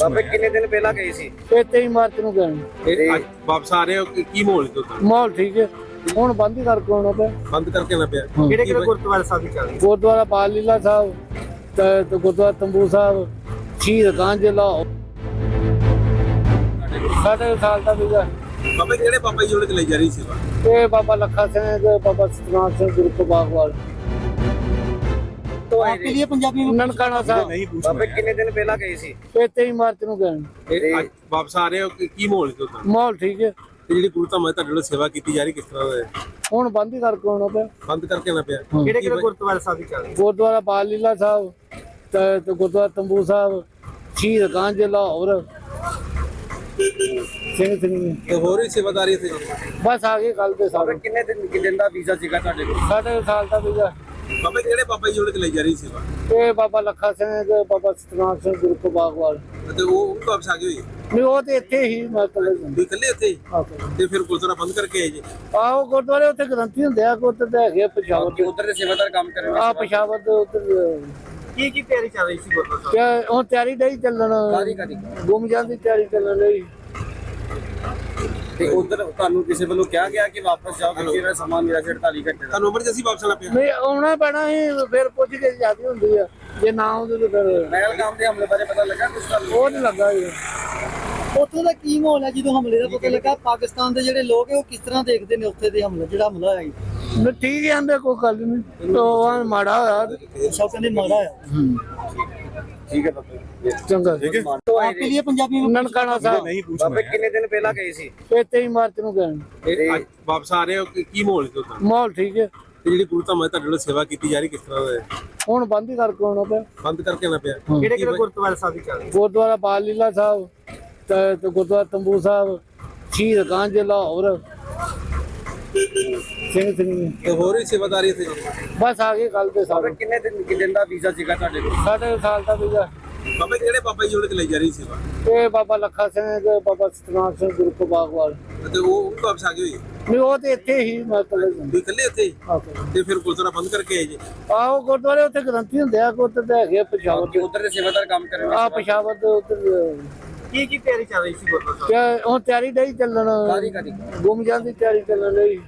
ਬਾਬੇ ਕਿੰਨੇ ਦਿਨ ਪਹਿਲਾਂ ਗਏ ਸੀ? ਇਹ 23 ਮਾਰਚ ਨੂੰ ਗਏ ਇਹ ਅੱਜ ਵਾਪਸ ਆ ਰਹੇ ਹੋ? ਕੀ ਕੀ ਮਾਹੌਲ ਤੋਂ ਮਾਹੌਲ ਠੀਕ ਹੈ। ਹੁਣ ਬੰਦ ਹੀ ਕਰਕੇ ਆਉਣਾ ਪਿਆ। ਬੰਦ ਕਰਕੇ ਨਾ ਪਿਆ। ਕਿਹੜੇ ਕਿਹੜੇ ਗੁਰਦੁਆਰਾ ਸਾਹਿਬ ਦੀ ਚੱਲ ਰਹੀ ਗੁਰਦੁਆਰਾ ਬਾਲ ਲੀਲਾ ਸਾਹਿਬ ਤੇ ਤੇ ਗੁਰਦੁਆਰਾ ਤੰਬੂ ਸਾਹਿਬ ਸ਼ਹੀਦ ਗੰਜ ਲਾਹੌਰ। ਸਾਡੇ ਸਾਲ ਦਾ ਵੀਜ਼ਾ ਬਾਬਾ ਕਿਹੜੇ ਬਾਬਾ ਜੀ ਉਹਨੇ ਚਲਾਈ ਜਾ ਰਹੀ ਸੇਵਾ? ਇਹ ਬਾਬਾ ਲੱਖਾ ਸਿੰਘ ਤੇ ਬਾਬਾ ਸਤਨਾਮ ਸਿੰਘ ਗੁਰੂ ਬਾਗਵਾਲ। ਤੋਂ ਆਏ ਨੇ। ਨਨਕਾਣਾ ਸਾਹਿਬ। ਨਹੀਂ ਬਾਬੇ ਕਿੰਨੇ ਦਿਨ ਪਹਿਲਾਂ ਗਏ ਸੀ? ਇਹ 23 ਮਾਰਚ ਨੂੰ ਗਏ ਇਹ ਅੱਜ ਵਾਪਸ ਆ ਰਹੇ ਹੋ? ਕੀ ਕੀ ਮਾਹੌਲ ਤੋਂ ਮਾਹੌਲ ਠੀਕ ਹੈ। ਤੇ ਜਿਹੜੀ ਗੁਰੂ ਧਾਮਾਂ 'ਚ ਤੁਹਾਡੇ ਵੱਲੋਂ ਸੇਵਾ ਕੀਤੀ ਜਾ ਰਹੀ ਕਿਸ ਤਰ੍ਹਾਂ ਦਾ ਹੈ? ਹੁਣ ਬੰਦ ਹੀ ਕਰਕੇ ਆਉਣਾ ਪਿਆ। ਬੰਦ ਕਰਕੇ ਨਾ ਪਿਆ? ਕਿਹੜੇ ਕਿਹੜੇ ਗੁਰਦੁਆਰਾ ਸਾਹਿਬ ਦੀ ਚੱਲ ਰਹੀ ਗੁਰਦੁਆਰਾ ਬਾਲ ਲੀਲਾ ਸਾਹਿਬ ਤੇ ਤੇ ਗੁਰਦੁਆਰਾ ਤੰਬੂ ਸਾਹਿਬ ਸ਼ਹੀਦ ਗੰਜ ਲਾਹੌਰ ਸਿੰਘ ਸਿੰਘ। ਤੇ ਹੋਰ ਵੀ ਸੇਵਾਦਾਰੀ ਇੱਥੇ? ਬਸ ਆ ਗਏ ਕੱਲ ਦੇ ਸਾਰੇ। ਬਾਬੇ ਕਿੰਨੇ ਦਿਨ ਕਿ ਦਿਨ ਦਾ ਵੀਜ਼ਾ ਸੀਗਾ ਤੁਹਾਡੇ ਕੋਲ? ਸਾਡੇ ਸਾਲ ਦਾ ਵੀਜ਼ਾ। ਬਾਬਾ ਕਿਹੜੇ ਬਾਬਾ ਜੀ ਉਹਨੇ ਚਲਾਈ ਜਾ ਰਹੀ ਸੇਵਾ? ਇਹ ਬਾਬਾ ਲੱਖਾ ਸਿੰਘ ਤੇ ਬਾਬਾ ਸਤਨਾਮ ਸਿੰਘ ਗੁਰੂ ਬਾਗਵਾਲ ਤੇ ਉਹ ਉਹ ਵੀ ਵਾਪਸ ਆ ਗਏ ਹੋਏ? ਨਹੀਂ ਉਹ ਤੇ ਇੱਥੇ ਹੀ ਮਤਲਬ ਤੁਸੀਂ ਇਕੱਲੇ ਇੱਥੇ? ਹੀ? ਤੇ ਫਿਰ ਗੁਰਦੁਆਰਾ ਬੰਦ ਕਰਕੇ ਆਏ ਜੀ? ਆਹੋ ਗੁਰਦੁਆਰੇ ਉੱਥੇ ਗ੍ਰੰਥੀ ਹੁੰਦੇ ਆ ਕੋ ਉੱਥੇ ਤੇ ਹੈਗੇ ਆ ਪਸ਼ਾਵਰ ਦੇ ਉਧਰ ਦੇ ਸੇਵਾਦਾਰ ਕੰਮ ਕਰ ਰਹੇ ਆ ਪਸ਼ਾਵਰ ਦੇ ਉੱਧਰ ਕੀ ਕੀ ਤਿਆਰੀ ਚੱਲ ਰਹੀ ਸੀ ਗੁਰਦੁਆਰਾ ਤੇ ਹੁਣ ਤਿਆਰੀ ਨਹੀਂ ਚੱਲਣ? ਗੁੰਮ ਜਾਂਦੀ ਤਿਆਰੀ ਚੱਲਣ ਲਈ ਤੇ ਉਧਰ ਤੁਹਾਨੂੰ ਕਿਸੇ ਵੱਲੋਂ ਕਿਹਾ ਗਿਆ ਕਿ ਵਾਪਸ ਜਾਓ ਕਿਉਂਕਿ ਇਹਦਾ ਸਮਾਂ ਮੇਰਾ 48 ਘੰਟੇ ਦਾ। ਤੁਹਾਨੂੰ ਐਮਰਜੈਂਸੀ ਵਾਪਸ ਆਣਾ ਪਿਆ? ਨਹੀਂ ਆਉਣਾ ਪੈਣਾ ਸੀ ਫਿਰ ਪੁੱਛ ਕੇ ਜਿਆਦੀ ਹੁੰਦੀ ਆ। ਜੇ ਨਾ ਆਉਂਦੇ ਤਾਂ ਫਿਰ ਪਹਿਲਗਾਮ ਦੇ ਹਮਲੇ ਬਾਰੇ ਪਤਾ ਲੱਗਾ ਕੁਝ ਤੁਹਾਨੂੰ? ਉਹ ਨਹੀਂ ਲੱਗਾ ਜੀ। ਉੱਥੋਂ ਦਾ ਕੀ ਮਾਹੌਲ ਹੈ ਜਦੋਂ ਹਮਲੇ ਦਾ ਪਤਾ ਲੱਗਾ? ਪਾਕਿਸਤਾਨ ਦੇ ਜਿਹੜੇ ਲੋਕ ਹੈ ਉਹ ਕਿਸ ਤਰ੍ਹਾਂ ਦੇਖਦੇ ਨੇ ਉੱਥੇ ਦੇ ਹਮਲੇ? ਜਿਹੜਾ ਹਮਲਾ ਹੋਇਆ ਜੀ। ਨਹੀਂ ਠੀਕ ਹੀ ਆਂਦੇ ਕੋਈ ਗੱਲ ਨਹੀਂ। ਤੋਂ ਮਾੜਾ ਹੋਇਆ ਸਭ ਕਹਿੰਦੇ ਮਾੜਾ ਆ। ਠੀਕ ਹੈ ਬਾਬੇ। ਚੰਗਾ। ਆਪਕੇ ਨੇ। ਲਈ ਪੰਜਾਬੀ ਨਨਕਾਣਾ ਸਾਹਿਬ। ਬਾਬੇ ਕਿੰਨੇ ਦਿਨ ਪਹਿਲਾਂ ਗਏ ਸੀ? ਇਹ 23 ਮਾਰਚ ਨੂੰ ਗਏ ਇਹ ਅੱਜ ਵਾਪਸ ਆ ਰਹੇ ਹੋ? ਕੀ ਕੀ ਮਾਹੌਲ ਤੋਂ ਮਾਹੌਲ ਠੀਕ ਹੈ। ਤੇ ਜਿਹੜੀ ਗੁਰੂ ਧਾਮਾਂ 'ਚ ਤੁਹਾਡੇ ਵੱਲੋਂ ਸੇਵਾ ਕੀਤੀ ਜਾ ਰਹੀ ਕਿਸ ਤਰ੍ਹਾਂ ਦਾ ਹੈ? ਹੁਣ ਬੰਦ ਹੀ ਕਰਕੇ ਆਉਣਾ ਪਿਆ। ਬੰਦ ਕਰਕੇ ਨਾ ਪਿਆ। ਕਿਹੜੇ ਕਿਹੜੇ ਗੁਰਦੁਆਰਾ ਸਾਹਿਬ ਦੀ ਚੱਲ ਰਹੀ ਗੁਰਦੁਆਰਾ ਬਾਲ ਲੀਲਾ ਸਾਹਿਬ ਤੇ ਤੇ ਗੁਰਦੁਆਰਾ ਤੰਬੂ ਸਾਹਿਬ ਸ਼ਹੀਦ ਗੰਜ ਲਾਹੌਰ ਸਿੰਘ ਸਿੰਘ ਤੇ ਹੋਰ ਵੀ ਸੇਵਾਦਾਰੀ ਇੱਥੇ ਬਸ ਆ ਗਏ ਕੱਲ ਦੇ ਸਾਰੇ। ਕਿੰਨੇ ਦਿਨ ਕਿ ਦਿਨ ਦਾ ਵੀਜ਼ਾ ਸੀਗਾ ਤੁਹਾਡੇ ਕੋਲ? ਸਾਡੇ ਸਾਲ ਦਾ ਵੀਜ਼ਾ। ਬਾਬਾ ਕਿਹੜੇ ਬਾਬਾ ਜੀ ਉਹਨੇ ਚਲਾਈ ਜਾ ਰਹੀ ਸੇਵਾ? ਇਹ ਬਾਬਾ ਲੱਖਾ ਸਿੰਘ ਤੇ ਬਾਬਾ ਸਤਨਾਮ ਸਿੰਘ ਗੁਰੂ ਬਾਗਵਾਲ ਤੇ ਉਹ ਉਹ ਵੀ ਆ ਗਏ ਹੋਏ? ਨਹੀਂ ਉਹ ਤੇ ਇੱਥੇ ਹੀ ਮਤਲਬ ਤੁਸੀਂ ਇਕੱਲੇ ਇੱਥੇ ਹੀ? ਤੇ ਫਿਰ ਗੁਰਦੁਆਰਾ ਬੰਦ ਕਰਕੇ ਆਏ ਜੀ? ਆਹੋ ਗੁਰਦੁਆਰੇ ਉੱਥੇ ਗ੍ਰੰਥੀ ਹੁੰਦੇ ਆ ਕੋ ਤੇ ਹੈਗੇ ਪਸ਼ਾਵਰ ਦੇ ਉਧਰ ਦੇ ਸੇਵਾਦਾਰ ਕੰਮ ਕਰ ਰਹੇ ਆ ਪਸ਼ਾਵਰ ਦੇ ਉੱਧਰ ਕੀ ਕੀ ਤਿਆਰੀ ਚੱਲ ਰਹੀ ਸੀ ਗੁਰਦੁਆਰਾ ਤੇ ਹੁਣ ਤਿਆਰੀ ਨਹੀਂ ਚੱਲਣ। ਕਾਹਦੀ ਕਾਹਦੀ? ਗੁੰਮ ਜਾਂਦੀ ਤਿਆਰੀ ਚੱਲਣ ਲਈ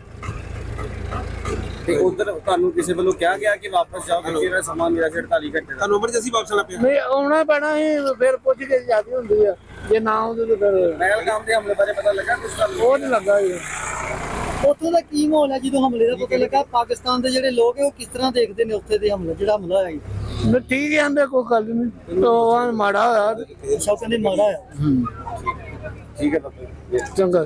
ਤੇ ਉਧਰ ਤੁਹਾਨੂੰ ਕਿਸੇ ਵੱਲੋਂ ਕਿਹਾ ਗਿਆ ਕਿ ਵਾਪਸ ਜਾਓ ਕਿਉਂਕਿ ਇਹਦਾ ਸਮਾਂ ਮੇਰਾ 48 ਘੰਟੇ ਦਾ? ਤੁਹਾਨੂੰ ਐਮਰਜੈਂਸੀ ਵਾਪਸ ਆਣਾ ਪਿਆ। ਨਹੀਂ ਆਉਣਾ ਪੈਣਾ ਸੀ ਫਿਰ ਪੁੱਛ ਕੇ ਜਿਆਦੀ ਹੁੰਦੀ ਆ। ਜੇ ਨਾ ਆਉਂਦੇ ਤਾਂ ਫਿਰ ਪਹਿਲਗਾਮ ਦੇ ਹਮਲੇ ਬਾਰੇ ਪਤਾ ਲੱਗਾ ਕੁਝ ਤੁਹਾਨੂੰ? ਉਹ ਨਹੀਂ ਲੱਗਾ ਜੀ। ਉੱਥੋਂ ਦਾ ਕੀ ਮਾਹੌਲ ਹੈ ਜਦੋਂ ਹਮਲੇ ਦਾ ਪਤਾ ਲੱਗਾ? ਪਾਕਿਸਤਾਨ ਦੇ ਜਿਹੜੇ ਲੋਕ ਹੈ ਉਹ ਕਿਸ ਤਰ੍ਹਾਂ ਦੇਖਦੇ ਨੇ ਉੱਥੇ ਦੇ ਹਮਲੇ? ਜਿਹੜਾ ਹਮਲਾ ਹੋਇਆ ਜੀ। ਠੀਕ ਹੀ ਆਂਦੇ ਕੋਈ ਗੱਲ ਨਹੀਂ। ਤੋਂ ਮਾੜਾ ਹੋਇਆ। ਸਭ ਕਹਿੰਦੇ ਮਾੜਾ ਆ ਠੀਕ ਹੈ। ਚੰਗਾ।